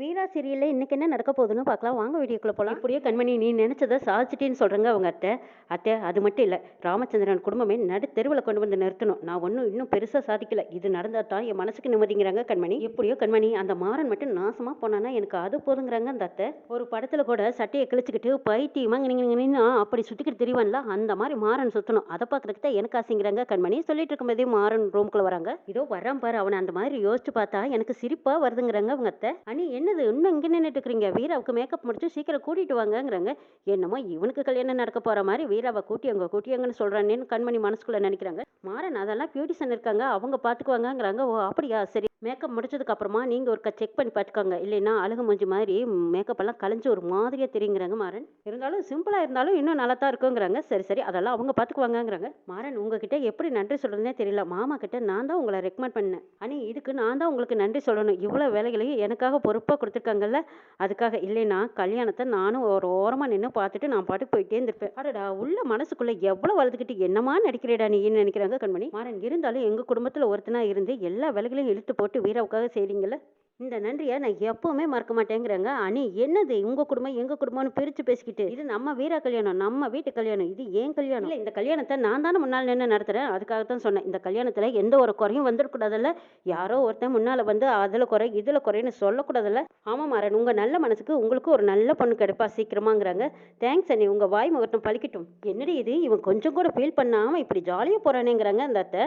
வீரா சீரியலில் இன்னைக்கு என்ன நடக்க போகுதுன்னு பார்க்கலாம். வாங்க வீடியோக்குள்ள போகலாம் இப்படியே கண்மணி நீ நினைச்சதை சாதிச்சிட்டேன்னு சொல்கிறேங்க அவங்க அத்தை. அத்தை அது மட்டும் இல்லை. ராமச்சந்திரன் குடும்பமே நடு தெருவில் கொண்டு வந்து நிறுத்தணும். நான் ஒன்றும் இன்னும் பெருசாக சாதிக்கல. இது நடந்தால் தான் என் மனசுக்கு நிம்மதிங்கிறாங்க கண்மணி. எப்படியோ கண்மணி அந்த மாறன் மட்டும் நாசமாக போனானா எனக்கு அது போதுங்கிறாங்க அந்த அத்தை. ஒரு படத்தில் கூட சட்டையை கிழிச்சுக்கிட்டு பைத்தியமாக அப்படி சுற்றிக்கிட்டு தெரியவான்ல அந்த மாதிரி மாறன் சுற்றணும் அதை பார்க்கறதுக்கு தான் எனக்கு ஆசைங்கிறாங்க கண்மணி. சொல்லிட்டு இருக்கும்போதே மாறன் ரூம்குள்ளே வராங்க. இதோ வரான் பாரு அவனை. அந்த மாதிரி யோசிச்சு பார்த்தா எனக்கு சிரிப்பாக வருதுங்கிறாங்க அவங்க அத்தை. அனி என்னது? இன்னும் இங்கே நின்றுட்டு இருக்கிறீங்க வீராவுக்கு மேக்கப் முடிச்சு சீக்கிரம் கூட்டிட்டு வாங்கங்கிறாங்க. என்னமோ இவனுக்கு கல்யாணம் நடக்க போற மாதிரி வீராவை கூட்டியவங்க கூட்டியவங்கன்னு சொல்றானேன்னு கண்மணி மனசுக்குள்ள நினைக்கிறாங்க. மாறன் அதெல்லாம் பியூட்டிஷன் இருக்காங்க. அவங்க பார்த்துக்குவாங்கங்கிறாங்க ஓ அப்படியா? சரி மேக்கப் முடிச்சதுக்கு அப்புறமா நீங்க ஒருக்கா செக் பண்ணி பார்த்துக்கோங்க. இல்லைன்னா அழுகு மூஞ்சி மாதிரி மேக்கப் எல்லாம் கலைஞ்சு ஒரு மாதிரியாக தெரியுங்கிறாங்க மாறன். இருந்தாலும் சிம்பிளாக இருந்தாலும் இன்னும் நல்லா தான் இருக்குங்கிறாங்க. சரி சரி. அதெல்லாம் அவங்க பார்த்துக்குவாங்கங்கிறாங்க. மாறன் உங்ககிட்ட எப்படி நன்றி சொல்கிறதுனே தெரியல. மாமா கிட்ட நான் தான் உங்களை ரெக்கமெண்ட் பண்ணேன். அனி இதுக்கு நான் தான் உங்களுக்கு நன்றி சொல்லணும். இவ்வளோ வேலைகளையும் எனக்காக பொறுப்பாக கொடுத்துருக்காங்கல்ல. அதுக்காக இல்லைன்னா கல்யாணத்தை நானும் ஒரு ஓரமாக நின்று பார்த்துட்டு நான் பாட்டுக்கு போயிட்டே இருந்திருப்பேன். அடடா உள்ள மனசுக்குள்ளே எவ்வளோ வளர்த்துக்கிட்டு என்னமா நடிக்கிறேடா நீன்னு நினைக்கிறாங்க கண்மணி. மாறன் இருந்தாலும் எங்கள் குடும்பத்தில் ஒருத்தனாக இருந்து எல்லா வேலைகளையும் இழுத்து போட்டு வீராவுக்காக செய்கிறீங்கள இந்த நன்றியை நான் எப்பவுமே மறக்க மாட்டேங்கிறேங்க. அணி என்னது? உங்க குடும்பம் எங்க குடும்பம்னு பிரிச்சு பேசிக்கிட்டு இது நம்ம வீரா கல்யாணம் நம்ம வீட்டு கல்யாணம் இது ஏன் கல்யாணம். இல்லை இந்த கல்யாணத்தை நான் தானே முன்னால் நின்று நடத்துறேன். அதுக்காக தான் சொன்னேன். இந்த கல்யாணத்துல எந்த ஒரு குறையும் வந்துடக்கூடாதுல்ல. யாரோ ஒருத்தன் முன்னால வந்து அதுல குறை இதுல குறைன்னு சொல்லக்கூடாதுல்ல. ஆமா மாறன் உங்க நல்ல மனசுக்கு உங்களுக்கு ஒரு நல்ல பொண்ணு கிடைப்பா சீக்கிரமாங்கிறாங்க. தேங்க்ஸ் அண்ணி. உங்க வாய் முகட்டம் பழிக்கட்டும். என்னடி இது? இவன் கொஞ்சம் கூட ஃபீல் பண்ணாம இப்படி ஜாலியா போறானேங்கிறாங்க அந்த அத்தை.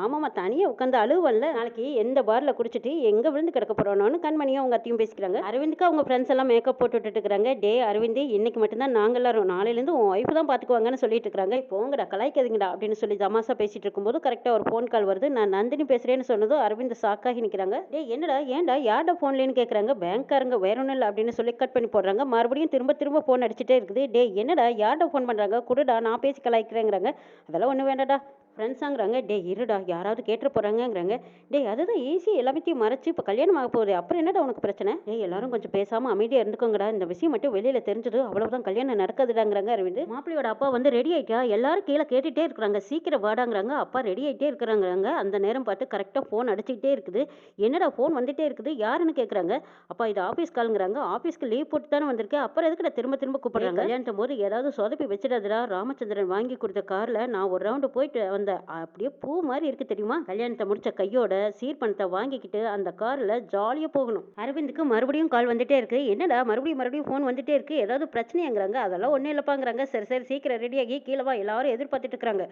ஆமாம்மா தனியா உட்காந்து அழுவல்ல. நாளைக்கு எந்த பார்ல குடிச்சிட்டு எங்க விழுந்து கிடக்க போடணும்னு கண்மணியும் அவங்க அத்தையும் பேசிக்கிறாங்க. அரவிந்துக்கு அவங்க ஃப்ரெண்ட்ஸ் எல்லாம் மேக்கப் போட்டு விட்டுட்டு டே அரவிந்த் இன்னைக்கு மட்டும்தான் நாங்க எல்லாரும் நாளையிலேருந்து உன் ஒய்ஃப் தான் பாத்துக்குவாங்கன்னு சொல்லிட்டு இருக்காங்க போங்கடா கலாய்க்காதீங்கடா அப்படின்னு சொல்லி தமாசா பேசிட்டு இருக்கும்போது கரெக்டா ஒரு ஃபோன் கால் வருது. நான் நந்தினி பேசுறேன்னு சொன்னதும் அரவிந்த் சாக்காகி நிற்கிறாங்க டே என்னடா ஏன்டா யார்டா ஃபோன்லேன்னு கேட்குறாங்க பேங்க்காரங்க வேற ஒன்றும் இல்லை அப்படின்னு சொல்லி கட் பண்ணி போடுறாங்க. மறுபடியும் திரும்ப திரும்ப ஃபோன் அடிச்சுட்டே இருக்குது. டே என்னடா யார்டா ஃபோன் பண்றாங்க? குடுடா நான் பேசி கலாய்க்கிறேங்கிறாங்க. அதெல்லாம் ஒன்றும் வேண்டாடா. ஃப்ரெண்ட்ஸாங்கிறாங்க டே இருடா யாராவது கேட்டு போகிறாங்கங்கிறாங்க டேய் அதுதான் ஈஸி எல்லாத்தையும் மறைச்சு இப்போ கல்யாணம் ஆக போகுது. அப்புறம் என்னடா உனக்கு பிரச்சனை? டேய் எல்லாரும் கொஞ்சம் பேசாமல் அமைதியாக இருந்துக்கோங்கடா. இந்த விஷயம் மட்டும் வெளியில் தெரிஞ்சது அவ்வளோதான் கல்யாணம் நடக்குதுடாங்கிறாங்க அரவிந்த். மாப்பிள்ளையோட அப்பா வந்து ரெடி ஆகிட்டா எல்லாரும் கீழே கேட்டுகிட்டே இருக்கிறாங்க. சீக்கிரம் வாடாங்கிறாங்க. அப்பா ரெடி ஆகிட்டே இருக்கிறாங்கிறாங்க. அந்த நேரம் பார்த்து கரெக்டாக ஃபோன் அடிச்சுக்கிட்டே இருக்குது. என்னடா ஃபோன் வந்துட்டே இருக்குது? யாருன்னு கேட்குறாங்க அப்பா இது ஆஃபீஸ் காலுங்கிறாங்க ஆஃபீஸ்க்கு லீவ் போட்டு தானே வந்திருக்கேன் அப்புறம் எதுக்குடா திரும்ப திரும்ப கூப்பிட்றேன் கல்யாணத்தும் போது ஏதாவது சொதப்பி வச்சிடாதடா. ராமச்சந்திரன் வாங்கி கொடுத்த காரில் நான் ஒரு ரவுண்டு போயிட்டு வந்த அப்படியே பூ மாதிரி இருக்கு தெரியுமா? கல்யாணத்தை முடிச்ச கையோட சீர்பணத்தை வாங்கிக்கிட்டு அந்த கார்ல ஜாலியா போகணும். அரவிந்துக்கு மறுபடியும் கால் வந்துட்டே இருக்கு. என்னடா மறுபடியும் மறுபடியும் ஃபோன் வந்துட்டே இருக்கு. ஏதாவது பிரச்சனைங்கிறாங்க அதெல்லாம் ஒன்றும் இல்லைப்பாங்கிறாங்க. சரி சரி சீக்கிரம் ரெடியாகி கீழே வா. எல்லாரும் எதிர்பார்த்துட்டு இருக்காங்க.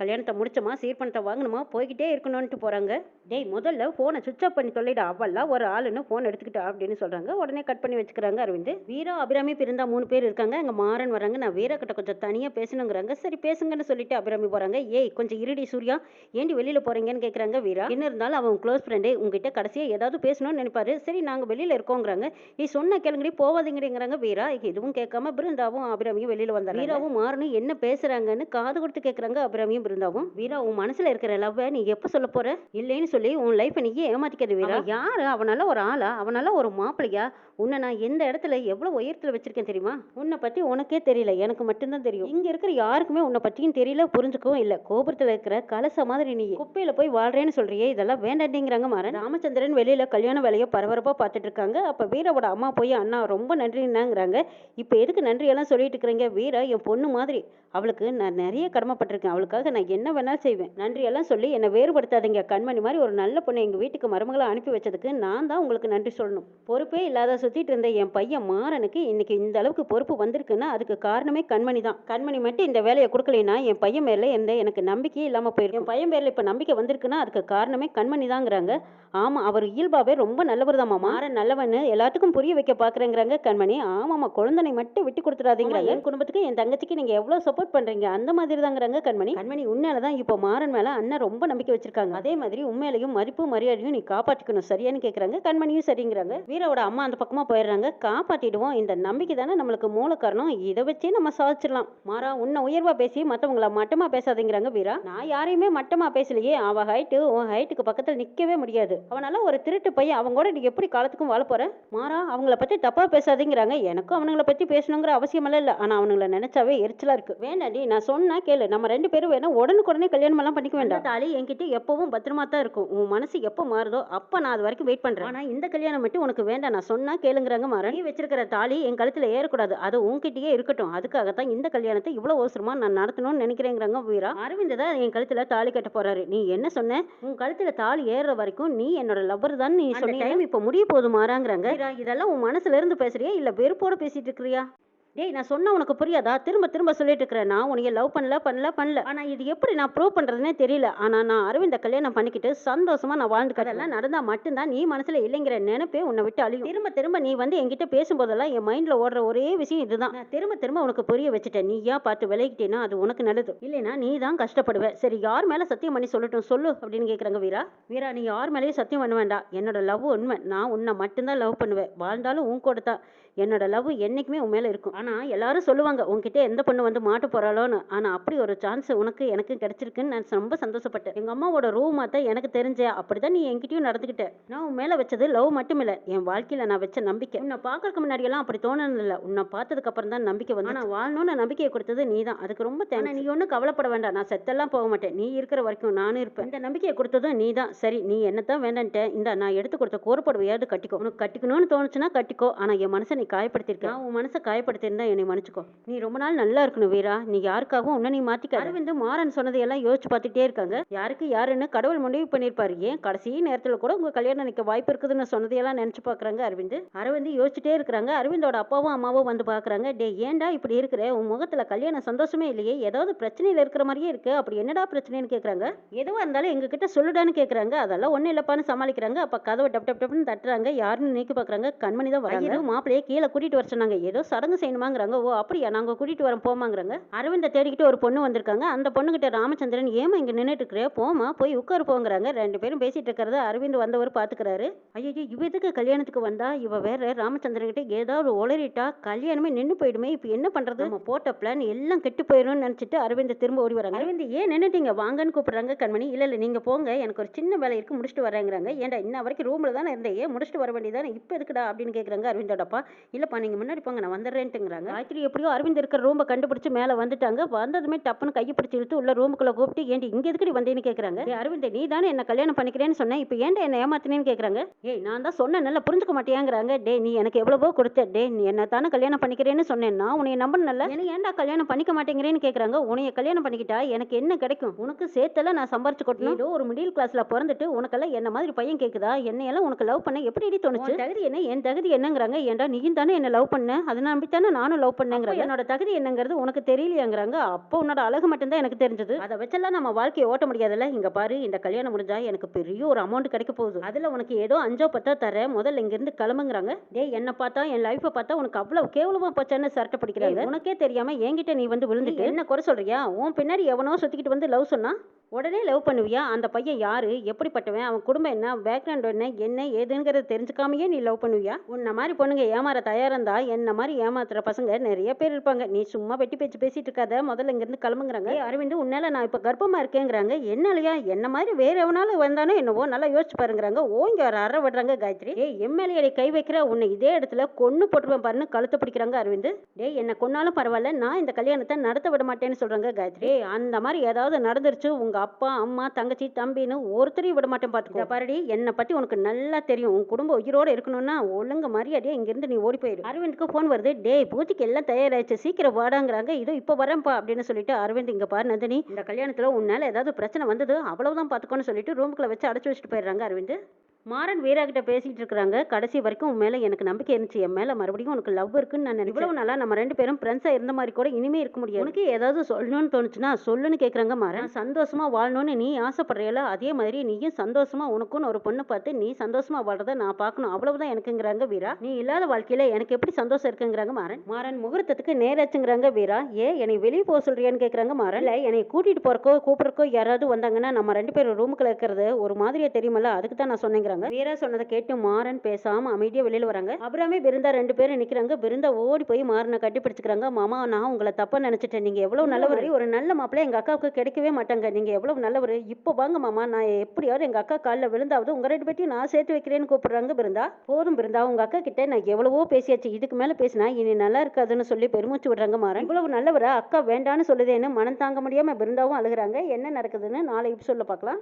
கல்யாணத்தை முடிச்சோமா? சீர்பணத்தை வாங்கணுமா? போய்கிட்டே இருக்கணும்னு போறாங்க. டேய் முதல்ல ஃபோனை சுவிச் ஆஃப் பண்ணி சொல்லிடு. அவ்வளோ ஒரு ஆளுன்னு ஃபோன் எடுத்துக்கிட்டா அப்படின்னு சொல்றாங்க. உடனே கட் பண்ணி வச்சுக்கிறாங்க அரவிந்த். வீரா அபிராமி பிறந்தா மூணு பேர் இருக்காங்க. அங்க மாறன் வராங்க. நான் வீரா கிட்ட கொஞ்சம் தனியா பேசணுங்கிறாங்க. சரி பேசுங்கன்னு சொல்லிட்டு அபிராமி போறாங்க. ஏய் கொஞ்சம் இருடி சூர்யா ஏண்டி வெளியில போறீங்கன்னு கேக்குறாங்க வீரா. என்ன இருந்தாலும் அவன் க்ளோஸ் ஃப்ரெண்டு உங்ககிட்ட கடைசியா ஏதாவது பேசணும்னு நினைப்பாரு. சரி நாங்க வெளியில இருக்கோங்கிறாங்க. ஏய் சொன்ன கேளுங்கடி போவாதீங்கிறீங்கிறாங்க வீரா. எதுவும் கேட்காம பிருந்தாவும் அபிராமியும் வெளியில வந்தாங்க. வீராவும் மாறனும் என்ன பேசுறாங்கன்னு காது கொடுத்து கேக்குறாங்க அபிராமியும் பிருந்தாவும். வீரா உன் மனசுல இருக்கிற லவ்வை நீ எப்ப சொல்ல போற? இல்லைன்னு சொல்லி உன் லைஃப்பை நீயே ஏமாத்திக்காது வீரா. யாரு? அவனால ஒரு ஆளா? அவனால ஒரு மாப்பிள்ளையா? உன்னை நான் எந்த இடத்துல எவ்வளவு உயரத்துல வச்சிருக்கேன் தெரியுமா? உன்னை பத்தி உனக்கே தெரியல. எனக்கு மட்டும்தான் தெரியும். இங்க இருக்கிற யாருக்குமே உன்னை பத்தியும் தெரியல புரிஞ்சுக்கவும் இல்ல. கோபுரத்துல இருக்கிற கலச மாதிரி நீ குப்பையில போய் வாழ்றேன்னு சொல்றியே இதெல்லாம் வேண்டாண்டிங்கிறாங்க மாறன். ராமச்சந்திரன் வெளியில கல்யாண வேலையை பரபரப்பா பார்த்துட்டு இருக்காங்க. அப்ப வீராவோட அம்மா போய் அண்ணா ரொம்ப நன்றின்னாங்கிறாங்க இப்ப எதுக்கு நன்றியெல்லாம் சொல்லிட்டு இருக்கிறீங்க? வீரா என் பொண்ணு மாதிரி. அவளுக்கு நான் நிறைய கடமைப்பட்டிருக்கேன். அவளுக்காக நான் என்ன வேணாலும் செய்வேன். நன்றியெல்லாம் சொல்லி என்னை வேறுபடுத்தாதீங்க. கண்மணி மாதிரி ஒரு நல்ல பொண்ணை எங்கள் வீட்டுக்கு மருமகளை அனுப்பி வச்சதுக்கு நான் தான் உங்களுக்கு நன்றி சொல்லணும். பொறுப்பே இல்லாத சுற்றிட்டு இருந்த என் பையன் மாறனுக்கு இன்னைக்கு இந்த அளவுக்கு பொறுப்பு வந்திருக்குன்னா அதுக்கு காரணமே கண்மணி தான். கண்மணி மட்டும் இந்த வேலையை கொடுக்கலைன்னா என் பையன் மேல இருந்த எனக்கு நம்பிக்கை நம்பிக்கையே இல்லாமல் போயிருக்கும். என் பையன் பேரில் இப்போ நம்பிக்கை வந்திருக்குன்னா அதுக்கு காரணமே கண்மணி தாங்கிறாங்க. ஆமாம் அவர் இயல்பாவே ரொம்ப நல்லவர் தாம்மா மாறன் நல்லவன்னு எல்லாத்துக்கும் புரிய வைக்க பார்க்குறேங்கிறாங்க கண்மணி. ஆமாம்மா குழந்தனை மட்டும் விட்டு கொடுத்துடாதீங்கிறாங்க. என் குடும்பத்துக்கு என் தங்கச்சிக்கு நீங்கள் எவ்வளோ சப்போர்ட் பண்றீங்க? அந்த மாதிரி தாங்கிறாங்க கண்மணி. கண்மணி உண்மையில தான் இப்போ மாறன் மேல அண்ணன் ரொம்ப நம்பிக்கை வச்சிருக்காங்க. அதே மாதிரி உண்மையிலையும் மதிப்பு மரியாதையும் நீ காப்பாற்றிக்கணும் சரியான்னு கேட்குறாங்க கண்மணியும் சரிங்கிறாங்க. வீராவோட அம்மா அந்த பக்கமா போயிடுறாங்க. காப்பாத்திடுவோம். இந்த நம்பிக்கை தானே நம்மளுக்கு மூல காரணம் இதை வச்சே நம்ம சாதிச்சிடலாம். மாறா உன்னை உயர்வா பேசி மற்றவங்கள மட்டமா பேசாதீங்கிறாங்க வீரா. நான் யாரையுமே மட்டமா பேசலையே. அவ ஹைட்டு உன் ஹைட்டுக்கு பக்கத்துல நிக்கவே முடியாது. அவனால ஒரு திருட்டு பையன் அவங்க கூட நீ எப்படி காலத்துக்கும் வாழ போற? மாறா அவங்கள பத்தி தப்பா பேசாதீங்கிறாங்க. எனக்கும் அவனுங்கள பத்தி பேசணுங்கிற அவசியமெல்லாம் இல்ல. ஆனா அவனுங்கள நினைச்சாவே எரிச்சலா இருக்கு. வேண்டாடி நான் சொன்னா கேளு. நம்ம ரெண்டு பேரும் வேணா உடனுக்குடனே கல்யாணம் எல்லாம் பண்ணிக்க வேண்டாம். தாலி என்கிட்ட எப்பவும் பத்திரமா தான் இருக்கும். உன் மனசு எப்போ மாறுதோ அப்ப நான் அது வரைக்கும் வெயிட் பண்றேன். ஆனா இந்த கல்யாணம் மட்டும் உனக்கு வேண்டாம். நான் சொன்னா கேளுங்கிறாங்க மாறா நீ வச்சிருக்கிற தாலி என் கழுத்துல ஏறக்கூடாது. அது உன்கிட்டயே இருக்கட்டும். அதுக்காகத்தான் இந்த கல்யாணத்தை இவ்வளவு அவசரமா நான் நடத்தணும்னு நினைக்கிறேங்கிறாங்க வீரா. அரவிந்த் தான் என் கழுத்துல தாலி கட்ட போறாரு. நீ என்ன சொன்ன? உன் கழுத்துல தாலி ஏறுற வரைக்கும் நீ என்னோட லவ்வர் தான் நீ சொன்ன டைம் இப்ப முடிய போது மாறாங்கிறாங்க இதெல்லாம் உன் மனசுல இருந்து பேசுறியா? இல்ல வெறுப்போட பேசிட்டு இருக்கிறியா? டேய் நான் சொன்ன உனக்கு புரியாதா? திரும்ப திரும்ப சொல்லிட்டு இருக்கிறேன் நான் உனக்கு லவ் பண்ணல பண்ணல பண்ணல. ஆனா இது எப்படி நான் ப்ரூவ் பண்ணுறதுனே தெரியல. ஆனா நான் அரவிந்த கல்யாணம் பண்ணிக்கிட்டு சந்தோஷமா நான் வாழ்ந்து அதெல்லாம் நடந்தா மட்டும்தான் நீ மனசுல இல்லைங்கிற நினைப்பே உன்னை விட்டு அழியும். திரும்ப திரும்ப நீ வந்து என்கிட்ட பேசும்போதெல்லாம் என் மைண்ட்ல ஓடுற ஒரே விஷயம் இதுதான். நான் திரும்ப திரும்ப உனக்கு புரிய வச்சுட்டேன். நீயா பார்த்து விலகிட்டேன்னா அது உனக்கு நல்லது. இல்லைன்னா நீ தான் கஷ்டப்படுவ. சரி யார் மேல சத்தியம் பண்ணி சொல்லட்டும் சொல்லு அப்படின்னு கேக்குறாங்க வீரா. வீரா நீ யார் மேலேயும் சத்தியம் பண்ண வேண்டாம். என்னோட லவ் உண்மை. நான் உன்னை மட்டும்தான் லவ் பண்ணுவேன். வாழ்ந்தாலும் உன் கூட தான். என்னோட லவ் என்றைக்குமே உன் மேலே இருக்கும். ஆனால் எல்லாரும் சொல்லுவாங்க உங்ககிட்ட எந்த பொண்ணு வந்து மாட்டு போகிறாளோன்னு ஆனால் அப்படி ஒரு சான்ஸ் உனக்கு எனக்கு கிடைச்சிருக்குன்னு நான் ரொம்ப சந்தோஷப்பட்டேன். எங்கள் அம்மாவோட ரூம் தான் எனக்கு தெரிஞ்ச அப்படிதான் நீ என்கிட்டயும் நடந்துக்கிட்ட நான் உன் மேலே வச்சது லவ் மட்டும் இல்லை என் வாழ்க்கையில் நான் வச்ச நம்பிக்கை. உன்னை பார்க்கறக்கு முன்னாடியெல்லாம் அப்படி தோணுனது இல்லை உன்னை பார்த்ததுக்கு அப்புறம் தான் நம்பிக்கை வந்து நான் வாழணும்னு நம்பிக்கையை கொடுத்தது நீ தான் அதுக்கு ரொம்ப தேவை நீ ஒன்றும் கவலைப்பட வேண்டாம். நான் செத்தெல்லாம் போக மாட்டேன். நீ இருக்கிற வரைக்கும் நானும் இருப்பேன். இந்த நம்பிக்கையை கொடுத்ததும் நீ தான் சரி நீ என்னத்தான் வேண்டான்ட்ட இந்த நான் எடுத்து கொடுத்த கோரப்படுவையாவது கட்டிக்கோ. உனக்கு கட்டிக்கணும்னு தோணுச்சுன்னா கட்டிக்கோ. ஆனால் என் மனசை நீ காயப்படுத்திருக்க. நான் உன் மனசை காயப்படுத்திருந்தா என்னை மன்னிச்சுக்கோ. நீ ரொம்ப நாள் நல்லா இருக்கணும் வீரா. நீ யாருக்காகவும் உன்னை நீ மாத்திக்க அரவிந்த் மாறன் சொன்னதையெல்லாம் யோசிச்சு பார்த்துட்டே இருக்காங்க. யாருக்கு யாருன்னு கடவுள் முடிவு பண்ணியிருப்பாரு. ஏன்? கடைசி நேரத்துல கூட உங்க கல்யாணம் நிக்க வாய்ப்பு இருக்குதுன்னு சொன்னதையெல்லாம் நினைச்சு பாக்குறாங்க அரவிந்த். அரவிந்த் யோசிச்சுட்டே இருக்கிறாங்க. அரவிந்தோட அப்பாவும் அம்மாவும் வந்து பாக்குறாங்க டே ஏன்டா இப்படி இருக்கிற? உன் முகத்துல கல்யாணம் சந்தோஷமே இல்லையே. ஏதாவது பிரச்சனையில இருக்கிற மாதிரியே இருக்கு. அப்படி என்னடா பிரச்சனைன்னு கேக்குறாங்க. எதுவா இருந்தாலும் எங்க கிட்ட சொல்லுடான்னு கேக்குறாங்க. அதெல்லாம் ஒண்ணு இல்லப்பான்னு சமாளிக்கிறாங்க. அப்ப கதவை டப் டப் டப்னு தட்டுறாங்க. யாருன்னு நீக்கி பாக்குறாங்க கண்மணி தான் வராங்க. மாப்பிளையே கீழே கூட்டிகிட்டு வர சொன்னாங்க. ஏதோ சடங்கு செய்யணுமாங்கிறாங்க. ஓ அப்படியா? நாங்கள் கூட்டிகிட்டு வரோம் போமாங்கிறாங்க அரவிந்த தேடிக்கிட்டு ஒரு பொண்ணு வந்திருக்காங்க. அந்த பொண்ணுக்கிட்ட ராமச்சந்திரன் ஏமா இங்கே நின்றுட்டு இருக்கிற போமா போய் உட்காரு போங்கிறாங்க. ரெண்டு பேரும் பேசிகிட்டு இருக்கிறத அரவிந்த் வந்தவர் பார்த்துக்கிறாரு ஐயோ இவ எதுக்கு கல்யாணத்துக்கு வந்தா? இவ வேற ராமச்சந்திரன்கிட்ட ஏதாவது உளறிட்டா கல்யாணமே நின்று போயிடுமே. இப்போ என்ன பண்ணுறது நம்ம போட்ட பிளான் எல்லாம் கெட்டு போயிடும்னு நினச்சிட்டு அரவிந்த் திரும்ப ஓடி வராங்க. அரவிந்த் ஏன் நின்றுட்டீங்க வாங்கன்னு கூப்பிட்றாங்க கண்மணி. இல்லை இல்லை நீங்கள் போங்க. எனக்கு ஒரு சின்ன வேலை இருக்கு முடிச்சுட்டு வரேங்கிறாங்க. ஏன்டா இன்ன வரைக்கும் ரூமில் தானே இருந்தேன் ஏன் முடிச்சுட்டு வர வேண்டியதானே இப்போ எதுக்குடா? அப்படின்னு கேட்குறாங்க அரவிந்தோடப்பா இல்லைப்பா நீங்கள் முன்னாடி போங்க நான் வந்துடுறேன்ட்டுங்கிறாங்க. காயத்ரி எப்படியோ அரவிந்த் இருக்கிற ரூமை கண்டுபிடிச்சி மேலே வந்துட்டாங்க. வந்ததுமே டப்புன்னு கையை பிடிச்சி இழுத்து உள்ள ரூமுக்குள்ளே கூப்பிட்டு ஏன்டி இங்கே எதுக்கடி வந்தேன்னு கேட்குறாங்க ஏய் அரவிந்த் நீ தானே என்ன கல்யாணம் பண்ணிக்கிறேன்னு சொன்னேன் இப்போ ஏன்டா என்ன ஏமாத்தினேன்னு கேட்குறாங்க ஏய் நான் தான் சொன்னேன் நல்லா புரிஞ்சுக்க மாட்டேங்கிறாங்க டே நீ எனக்கு எவ்வளவோ கொடுத்த டே நீ என்ன தானே கல்யாணம் பண்ணிக்கிறேன்னு சொன்னேன் நான் உன்னை நம்பணும்ல எனக்கு ஏன்டா கல்யாணம் பண்ணிக்க மாட்டேங்கிறேன்னு கேட்குறாங்க உன்னைய கல்யாணம் பண்ணிக்கிட்டா எனக்கு என்ன கிடைக்கும்? உனக்கு சேர்த்தெல்லாம் நான் சம்பாரிச்சு கொட்டணும்? ஏதோ ஒரு மிடில் கிளாஸ்ல பிறந்துட்டு உனக்கெல்லாம் என்ன மாதிரி பையன் கேட்குதா என்னையெல்லாம் உனக்கு லவ் பண்ண எப்படி தோணுச்சு? தகுதி என்ன? என் தகுதி என்னங்கிறாங்க? ஏன்டா நீயும் தானே என்ன லவ் பண்ண? அதை நம்பித்தானே நானும் லவ் பண்ணேங்கிறாங்க என்னோட தகுதி என்னங்கிறது உனக்கு தெரியலையாங்கிறாங்க. அப்போ உன்னோட அழகு மட்டும்தான் எனக்கு தெரிஞ்சது. அதை வச்செல்லாம் நம்ம வாழ்க்கையை ஓட்ட முடியாதுல்ல? இங்க பாரு இந்த கல்யாணம் முடிஞ்சா எனக்கு பெரிய ஒரு அமௌண்ட் கிடைக்க போகுது. அதுல உனக்கு ஏதோ அஞ்சோ பத்தோ தர முதல்ல இங்க இருந்து கிளம்புங்கிறாங்க. டேய் என்ன பார்த்தா என் லைஃப்பை பார்த்தா உனக்கு அவ்வளவு கேவலமா போச்சான்னு சரட்டை பிடிக்கிறாங்க. உனக்கே தெரியாம என்கிட்ட நீ வந்து விழுந்துட்டு. என்ன குறை சொல்றியா? உன் பின்னாடி எவனோ சுத்திக்கிட்டு வந்து லவ் சொன்னா? உடனே லவ் பண்ணுவியா? அந்த பையன் யாரு? எப்படிப்பட்டவன்? அவன் குடும்பம் என்ன? பேக்ரவுண்ட் என்ன? என்ன? ஏதுங்கிறத தெரிஞ்சுக்காமையே நீ லவ் பண்ணுவியா? உன்ன மாதிரி பொண்ணுங்க ஏமாற தயாராக இருந்தா என்ன மாதிரி ஏமாத்துற பசங்க நிறைய பேர் இருப்பாங்க. நீ சும்மா வெட்டி பேச்சு பேசிட்டு இருக்காத. முதல்ல இங்கேருந்து கிளம்புங்கிறாங்க. அரவிந்த் உன்னால நான் இப்போ கர்ப்பமா இருக்கேங்கிறாங்க. என்னலையா என்ன மாதிரி வேற எவனாலும் வந்தானோ என்னவோ நல்லா யோசிச்சு பாருங்கிறாங்க. ஓ ஒரு அற விடுறாங்க காயத்ரி. ஏ எம்எல்ஏ கை வைக்கிற உன்னை இதே இடத்துல கொன்று போட்டுருவேன் பாருன்னு கழுத்தை பிடிக்கிறாங்க அரவிந்த். டே என்ன கொன்னாலும் பரவாயில்ல. நான் இந்த கல்யாணத்தை நடத்த விட மாட்டேன்னு சொல்றாங்க காயத்ரி. அந்த மாதிரி ஏதாவது நடந்துருச்சு. உங்க அப்பா அம்மா தங்கச்சி தம்பின்னு ஒருத்தரையும் விட மாட்டேன் பாத்துக்கோ. பாருடி என்னை பத்தி உனக்கு நல்லா தெரியும். உன் குடும்பம் உயிரோட இருக்கணும்னா ஒழுங்கு மரியாதையா இங்க இருந்து நீ ஓடி போயிடு அரவிந்துக்கு ஃபோன் வருது டேய் பூஜைக்கு எல்லாம் தயாராயிடுச்சு சீக்கிரம் வாடாங்கிறாங்க. இதோ இப்போ வரேன்ப்பா அப்படின்னு சொல்லிட்டு அரவிந்த் இங்க பாரு நந்தினி. இந்த கல்யாணத்துல உன்னால ஏதாவது பிரச்சனை வந்தது அவ்வளவுதான் பாத்துக்கோன்னு சொல்லிட்டு ரூமுக்குள்ள வச்சு அடைச்சு வச்சுட்டு போயிடுறாங்க அரவிந்த். மாறன் வீரா கிட்ட பேசிட்டு இருக்காங்க கடைசி வரைக்கும் உன் மேல எனக்கு நம்பிக்கை இருந்துச்சு. என் மேல மறுபடியும் உனக்கு லவ் இருக்குன்னு நான் இவ்வளவு நாளா நம்ம ரெண்டு பேரும் ஃப்ரெண்ட்ஸா இருந்த மாதிரி கூட இனிமே இருக்க முடியாது. உனக்கு ஏதாவது சொல்லணும்னு தோணுச்சுன்னா சொல்லுன்னு கேக்குறாங்க மாறன். சந்தோஷமா வாழணும்னு நீ ஆசைப்படுறியல அதே மாதிரி நீயும் சந்தோஷமா உனக்குன்னு ஒரு பொண்ணு பார்த்து நீ சந்தோஷமா வாழ்றத நான் பார்க்கணும். அவ்வளவுதான் எனக்குங்கிறாங்க வீரா. நீ இல்லாத வாழ்க்கையில எனக்கு எப்படி சந்தோஷம் இருக்குங்கிறாங்க மாறன். மாறன் முகூர்த்தத்துக்கு நேராச்சுங்கிறாங்க வீரா. ஏ என்னை வெளியே போக சொல்றியான்னு கேக்குறாங்க மாறன். இல்ல என்னை கூட்டிட்டு போறக்கோ கூப்பிடுறக்கோ யாராவது வந்தாங்கன்னா நம்ம ரெண்டு பேரும் ரூமுக்குள்ள இருக்கிறது ஒரு மாதிரியா தெரியுமல்ல? அதுக்கு தான் நான் சொன்னேங்கிறேன் வராங்க வீரா சொன்னதை கேட்டு மாறன் பேசாம அமைதியா வெளியில வராங்க. அப்புறமே பிருந்தா ரெண்டு பேரும் நிக்கிறாங்க. பிருந்தா ஓடி போய் மாறனை கட்டி பிடிச்சுக்கிறாங்க மாமா நான் உங்களை தப்பா நினைச்சிட்டேன். நீங்க எவ்வளவு நல்லவர்? ஒரு நல்ல மாப்பிள்ளை எங்க அக்காவுக்கு கிடைக்கவே மாட்டாங்க. நீங்க எவ்வளவு நல்லவர்? இப்போ வாங்க மாமா. நான் எப்படியாவது எங்க அக்கா காலில் விழுந்தாவது உங்க ரெண்டு பேத்தையும் நான் சேர்த்து வைக்கிறேன்னு கூப்பிடுறாங்க பிருந்தா. போதும் பிருந்தா. உங்க அக்கா கிட்ட நான் எவ்வளவோ பேசியாச்சு. இதுக்கு மேல பேசினா இனி நல்லா இருக்காதுன்னு சொல்லி பெருமூச்சு விடுறாங்க மாறன். இவ்வளவு நல்லவரா? அக்கா வேண்டான்னு சொல்லுதேன்னு மனம் தாங்க முடியாம பிருந்தாவும் அழுகுறாங்க. என்ன நடக்குதுன்னு நாளை சொல்ல பார்க்கலாம்.